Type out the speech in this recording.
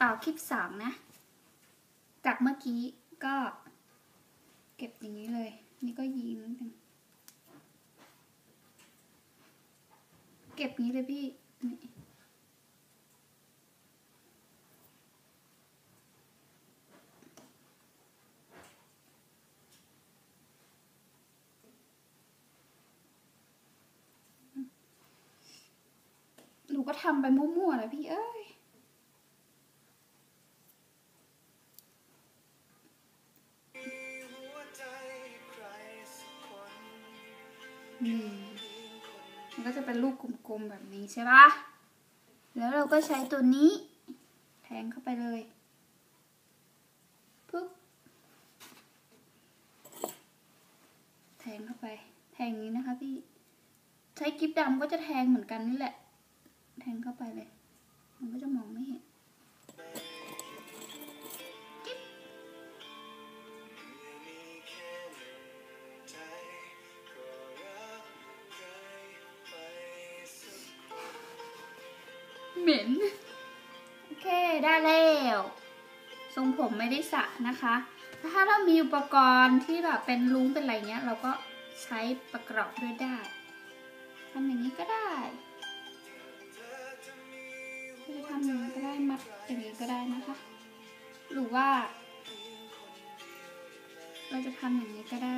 อ่าคลิปสามนะ จากเมื่อกี้ก็ เก็บอย่างนี้เลย นี่ก็ยีนิดนึงเก็บนี้เลยพี่นี่หนูก็ทำไปมั่วๆนะพี่เอ้ มันก็จะเป็นลูกกลมๆแบบนี้ใช่ปะแล้วเราก็ใช้ตัวนี้ แทงเข้าไปเลยปุ๊บแทงเข้าไป แทงอย่างนี้นะคะพี่ ใช้กิ๊บดำก็จะแทงเหมือนกันนี่แหละ แทงเข้าไปเลย เหม็น โอเคได้แล้วทรงผมไม่ได้สระนะคะ ถ้าเรามีอุปกรณ์ที่แบบเป็นลุ้งเป็นอะไรเงี้ย เราก็ใช้ประกอบด้วยได้ทำอย่างนี้ก็ได้ก็จะทำอย่างนี้ก็ได้มัดอย่างนี้ก็ได้นะคะ หรือว่า เราจะทำอย่างนี้ก็ได้